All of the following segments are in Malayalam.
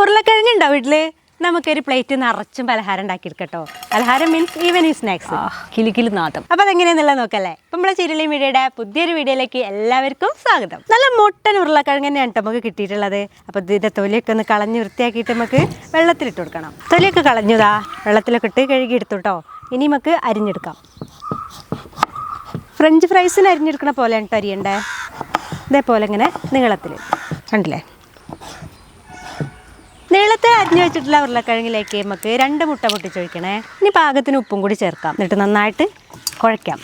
ഉരുളക്കിഴങ്ങ് ഉണ്ടോ വീട്ടിൽ? നമുക്കൊരു പ്ലേറ്റ് നിറച്ചും പലഹാരം ഉണ്ടാക്കിയെടുക്കട്ടോ. പലഹാരം മീൻസ് ഈവനിങ് സ്നാക്സ് കിലുകിലു നാദം അപ്പൊ അതെങ്ങനെയാന്നുള്ളത് നോക്കല്ലേ? ഇപ്പൊ നമ്മളെ ചിരുളി മീഡിയയുടെ പുതിയൊരു വീഡിയോയിലേക്ക് എല്ലാവർക്കും സ്വാഗതം. നല്ല മുട്ടൻ ഉരുളക്കിഴങ്ങ് തന്നെയാണ് നമുക്ക് കിട്ടിയിട്ടുള്ളത്. അപ്പൊ ഇതിന്റെ തൊലിയൊക്കെ ഒന്ന് കളഞ്ഞ് വൃത്തിയാക്കിയിട്ട് നമുക്ക് വെള്ളത്തിലിട്ട് കൊടുക്കണം. തൊലിയൊക്കെ കളഞ്ഞതാ വെള്ളത്തിലൊക്കെ ഇട്ട് കഴുകി എടുത്തു കേട്ടോ ഇനി നമുക്ക് അരിഞ്ഞെടുക്കാം. ഫ്രഞ്ച് ഫ്രൈസിന് അരിഞ്ഞെടുക്കണ പോലെയാണ് കേട്ടോ അരിയണ്ടേ. ഇതേപോലെ ഇങ്ങനെ നീളത്തിൽ കണ്ടില്ലേ? നീളത്തെ അരിഞ്ഞു വെച്ചിട്ടുള്ള ഉരുളക്കിഴങ്ങിലേക്ക് നമുക്ക് രണ്ട് മുട്ട പൊട്ടിച്ചൊഴിക്കണേ. ഇനി പാകത്തിന് ഉപ്പും കൂടി ചേർക്കാം. എന്നിട്ട് നന്നായിട്ട് കുഴയ്ക്കാം.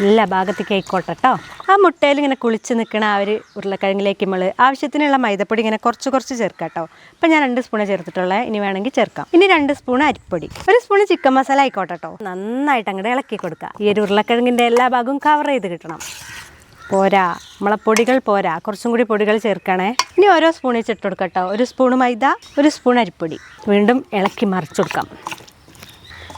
നല്ല ഭാഗത്തേക്ക് ആയിക്കോട്ടെ കേട്ടോ ആ മുട്ടയിൽ ഇങ്ങനെ കുളിച്ച് നിൽക്കണ ആ ഒരു ഉരുളക്കിഴങ്ങിലേക്ക് നമ്മൾ ആവശ്യത്തിനുള്ള മൈദപ്പൊടി ഇങ്ങനെ കുറച്ച് കുറച്ച് ചേർക്കാം കേട്ടോ ഇപ്പം ഞാൻ രണ്ട് സ്പൂണ് ചേർത്തിട്ടുള്ളത് ഇനി വേണമെങ്കിൽ ചേർക്കാം. ഇനി രണ്ട് സ്പൂൺ അരിപ്പൊടി. ഒരു സ്പൂൺ ചിക്കൻ മസാല ആയിക്കോട്ടെ കേട്ടോ നന്നായിട്ട് അങ്ങോട്ട് ഇളക്കി കൊടുക്കുക ഈ ഒരു ഉരുളക്കിഴങ്ങിന്റെ എല്ലാ ഭാഗവും കവർ ചെയ്ത് കിട്ടണം. പോരാ. നമ്മളെ പൊടികൾ പോരാ. കുറച്ചും കൂടി പൊടികൾ ചേർക്കണേ. ഇനി ഓരോ സ്പൂൺ വെച്ചിട്ട് കൊടുക്കാം കേട്ടോ ഒരു സ്പൂൺ മൈദ ഒരു സ്പൂൺ അരിപ്പൊടി. വീണ്ടും ഇളക്കി മറിച്ചു കൊടുക്കാം.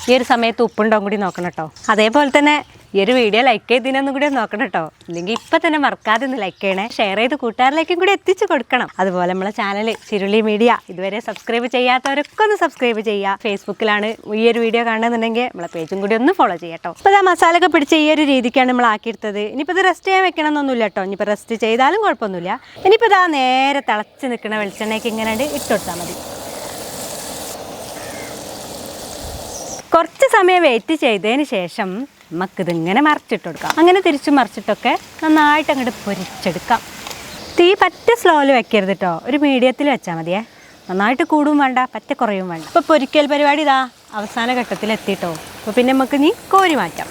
ഈ ഒരു സമയത്ത് ഉപ്പുണ്ടോ കൂടി നോക്കണം കേട്ടോ. അതേപോലെ തന്നെ ഈ ഒരു വീഡിയോ ലൈക്ക് ചെയ്തതിനൊന്നും കൂടി നോക്കണം കേട്ടോ ഇല്ലെങ്കിൽ ഇപ്പം തന്നെ മറക്കാതെ ഒന്ന് ലൈക്ക് ചെയ്യണേ. ഷെയർ ചെയ്ത് കൂട്ടുകാരിലേക്കും കൂടി എത്തിച്ചു കൊടുക്കണം. അതുപോലെ നമ്മളെ ചാനൽ ചിരുളി മീഡിയ ഇതുവരെ സബ്സ്ക്രൈബ് ചെയ്യാത്തവരൊക്കെ ഒന്ന് സബ്സ്ക്രൈബ് ചെയ്യുക. ഫേസ്ബുക്കിലാണ് ഈ ഒരു വീഡിയോ കാണുന്നുണ്ടെങ്കിൽ നമ്മളെ പേജും കൂടി ഒന്ന് ഫോളോ ചെയ്യട്ടോ അപ്പോൾ ആ മസാല ഒക്കെ പിടിച്ച ഈ ഒരു രീതിക്കാണ് നമ്മൾ ആക്കിയെടുത്തത്. ഇനിയിപ്പോൾ ഇത് റെസ്റ്റ് ചെയ്യാൻ വെക്കണം എന്നൊന്നുമില്ല കേട്ടോ ഇനിയിപ്പോൾ റെസ്റ്റ് ചെയ്താലും കുഴപ്പമൊന്നുമില്ല. ഇനിയിപ്പോൾ ഇതാ നേരെ തിളച്ച് നിൽക്കുന്ന വെളിച്ചെണ്ണയ്ക്ക് ഇങ്ങനെ ഇട്ട് കൊടുത്താൽ മതി. കുറച്ച് സമയം വെയിറ്റ് ചെയ്തതിന് ശേഷം നമുക്കിതിങ്ങനെ മറിച്ചിട്ട് കൊടുക്കാം അങ്ങനെ തിരിച്ച് മറിച്ചിട്ടൊക്കെ നന്നായിട്ട് അങ്ങോട്ട് പൊരിച്ചെടുക്കാം. തീ പറ്റ സ്ലോയിൽ വെക്കരുത് കേട്ടോ ഒരു മീഡിയത്തിൽ വെച്ചാൽ മതിയേ. നന്നായിട്ട് കൂടും വേണ്ട പറ്റ കുറയും വേണ്ട. ഇപ്പോൾ പൊരിക്കൽ പരിപാടി ഇതാ അവസാന ഘട്ടത്തിൽ എത്തിയിട്ടോ അപ്പോൾ പിന്നെ നമുക്ക് നീ കോരി മാറ്റാം.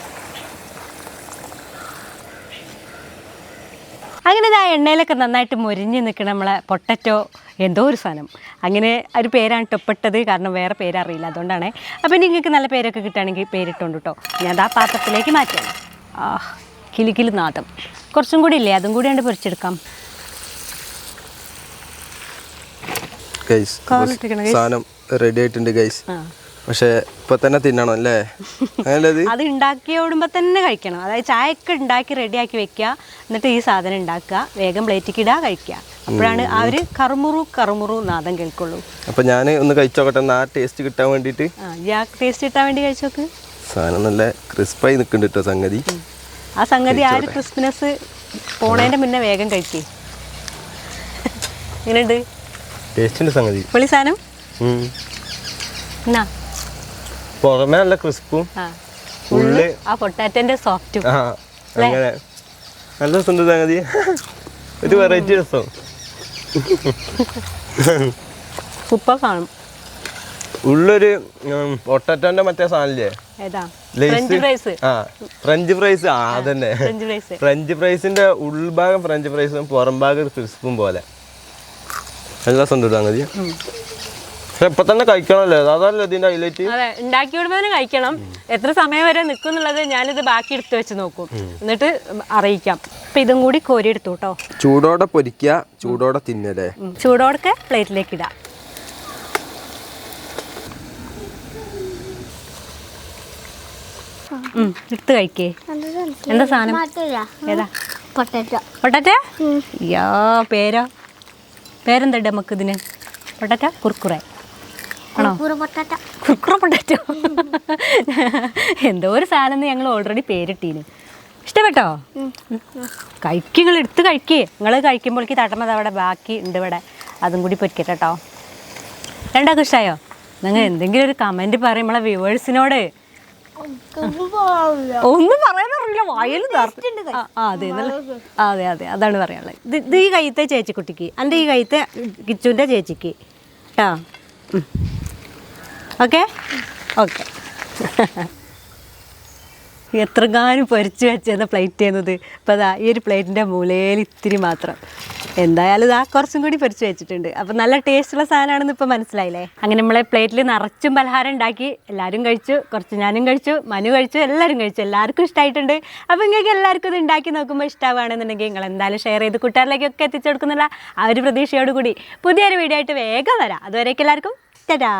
അങ്ങനെ ആ എണ്ണയിലൊക്കെ നന്നായിട്ട് മുരിഞ്ഞ് നിൽക്കണം നമ്മളെ പൊട്ടറ്റോ എന്തോ ഒരു സാധനം. അങ്ങനെ ഒരു പേരാണ് ടൊപ്പിട്ടത് കാരണം വേറെ പേരറിയില്ല അതുകൊണ്ടാണ്. അപ്പോൾ നിങ്ങൾക്ക് നല്ല പേരൊക്കെ കിട്ടുകയാണെങ്കിൽ പേരിട്ടുണ്ട് കേട്ടോ ഞാൻ അത് ആ പാത്രത്തിലേക്ക് മാറ്റാം ആ കിലുകിലു നാദം. കുറച്ചും കൂടി ഇല്ലേ? അതും കൂടി കണ്ട് പൊരിച്ചെടുക്കാം. സാധനം റെഡി ആയിട്ടുണ്ട് ഗൈസ് പക്ഷെ ഇപ്പൊ തന്നെ തിന്നണം അല്ലേ? അങ്ങനല്ലത് അത് ഉണ്ടാക്കി ഓടുമ്പോ തന്നെ കഴിക്കണം. അതായത് ചായയൊക്കെ ഉണ്ടാക്കി റെഡിയാക്കി വെക്കുക. എന്നിട്ട് ഈ സാധനം ഉണ്ടാക്കുക. വേഗം പ്ലേറ്റിക്ക് ഇടുക കഴിക്കുക. അപ്പോഴാണ് ആ ഒരു കറുമുറു കറുമുറു നാദം കേൾക്കുള്ളൂ. അപ്പൊ ഞാൻ ഒന്ന് കഴിച്ചോക്കട്ടെ ആ ടേസ്റ്റ് കിട്ടാൻ വേണ്ടിയിട്ട്. ആ ടേസ്റ്റ് കിട്ടാൻ വേണ്ടി കഴിച്ചോക്ക്. സാധനം നല്ല ക്രിസ്പായി നിൽക്കുന്നുണ്ട് കേട്ടോ സംഗതി. ആ സംഗതി ആ ഒരു ക്രിസ്പിനെസ് പോണേന്റെ മുന്നേ വേഗം കഴിക്കേ. എങ്ങനെയുണ്ട്? ടേസ്റ്റ് ഉണ്ട് സംഗതി. പൊളി സാധനം. എന്നാ? പുറമേ നല്ല ക്രിസ്പും ഉള്ളി. ആ പൊട്ടാറ്റോന്റെ സോഫ്റ്റും ആ അങ്ങനെ. നല്ല രസമുണ്ട് സംഗതി. ഒരു വെറൈറ്റി രസം. സൂപ്പർ കാണും. ഉള്ളൊരു പൊട്ടാറ്റോന്റെ മറ്റേ സാധനല്ലേ ഫ്രഞ്ച് ഫ്രൈസ് ആ ഫ്രഞ്ച് ഫ്രൈസ് ആ അതന്നെ. ഫ്രഞ്ച് ഫ്രൈസ് ഫ്രഞ്ച് ഫ്രൈസിന്റെ ഉൾഭാഗം ഫ്രഞ്ച് ഫ്രൈസും പുറം ഭാഗം ക്രിസ്പും പോലെ. നല്ല രസമുണ്ട് സംഗതി. ഇപ്പൊ തന്നെ കഴിക്കണല്ലേ അതല്ലേ ഇതിന്റെ ഹൈലൈറ്റ് അതെ ഉണ്ടാക്കി വിടുമ്പോൾ തന്നെ കഴിക്കണം. എത്ര സമയം വരെ നിൽക്കും എന്നുള്ളത് ഞാനിത് ബാക്കി എടുത്തു വെച്ച് നോക്കും. എന്നിട്ട് അറിയിക്കാം. അപ്പൊ ഇതും കൂടി കോരി എടുത്തു കേട്ടോ ചൂടോടെ പൊരിക്കുക ചൂടോടെ തിന്നലേ. ചൂടോടെ ചൂടോടൊക്കെ പ്ലേറ്റിലേക്ക് ഇടാം. ഉം, എടുത്ത് കഴിക്കേ. എന്താ സാധനം? ഏതാ? പൊട്ടറ്റോ. പൊട്ടറ്റ? യാ പേരോ? പേരെന്താ നമുക്ക് ഇതിന് പൊട്ടറ്റ? കുർക്കുറെ. ആണോ? പൂറ കുർക്കുറ പൊട്ടാറ്റോ എന്തോ ഒരു സാധനം ഞങ്ങൾ ഓൾറെഡി പേരിട്ടീന്. ഇഷ്ടപ്പെട്ടോ? കഴിക്കുക നിങ്ങൾ എടുത്ത് കഴിക്കേ. നിങ്ങൾ കഴിക്കുമ്പോഴേക്ക് തട്ടമത് അവിടെ ബാക്കി ഉണ്ട് ഇവിടെ. അതും കൂടി പൊരിക്കട്ടോ രണ്ടാക്കും രണ്ടാൾക്ക് ഇഷ്ടമായോ നിങ്ങൾ എന്തെങ്കിലും ഒരു കമന്റ് പറയും നമ്മളെ വ്യൂവേഴ്സിനോട്. ഒന്നും പറയാനറിയില്ല. വായൽ അതെ അതെ അതെ. അതാണ് പറയാനുള്ളത്. ഇത് ഇത് ഈ കയ്യത്തെ ചേച്ചിക്കുട്ടിക്ക്. എന്റെ ഈ കയ്യത്തെ കിച്ചുവിന്റെ ചേച്ചിക്ക്. കേട്ടോ ഓക്കെ? ഓക്കെ. എത്രങ്ങാനും പൊരിച്ചു വെച്ചത് പ്ലേറ്റ് ചെയ്യുന്നത്? അപ്പോൾ അതാ ഈ ഒരു പ്ലേറ്റിന്റെ മൂലയിൽ ഇത്തിരി മാത്രം. എന്തായാലും ഇതാ കുറച്ചും കൂടി പൊരിച്ചു വെച്ചിട്ടുണ്ട്. അപ്പോൾ നല്ല ടേസ്റ്റുള്ള സാധനമാണെന്ന് ഇപ്പോൾ മനസ്സിലായില്ലേ? അങ്ങനെ നമ്മളെ പ്ലേറ്റിൽ നിറച്ചും പലഹാരം ഉണ്ടാക്കി. എല്ലാവരും കഴിച്ചു കുറച്ച് ഞാനും കഴിച്ചു മനു കഴിച്ചു എല്ലാവരും കഴിച്ചു. എല്ലാവർക്കും ഇഷ്ടമായിട്ടുണ്ട് അപ്പോൾ നിങ്ങൾക്ക് എല്ലാവർക്കും ഇത് ഉണ്ടാക്കി നോക്കുമ്പോൾ ഇഷ്ടമാണെന്നുണ്ടെങ്കിൽ നിങ്ങൾ എന്തായാലും ഷെയർ ചെയ്ത് കൂട്ടുകാരിലേക്കൊക്കെ എത്തിച്ചു കൊടുക്കുന്നില്ല ആ ഒരു പ്രതീക്ഷയോടുകൂടി പുതിയൊരു വീഡിയോ ആയിട്ട് വേഗം വരാം. അതുവരേക്കും എല്ലാവർക്കും. ടാ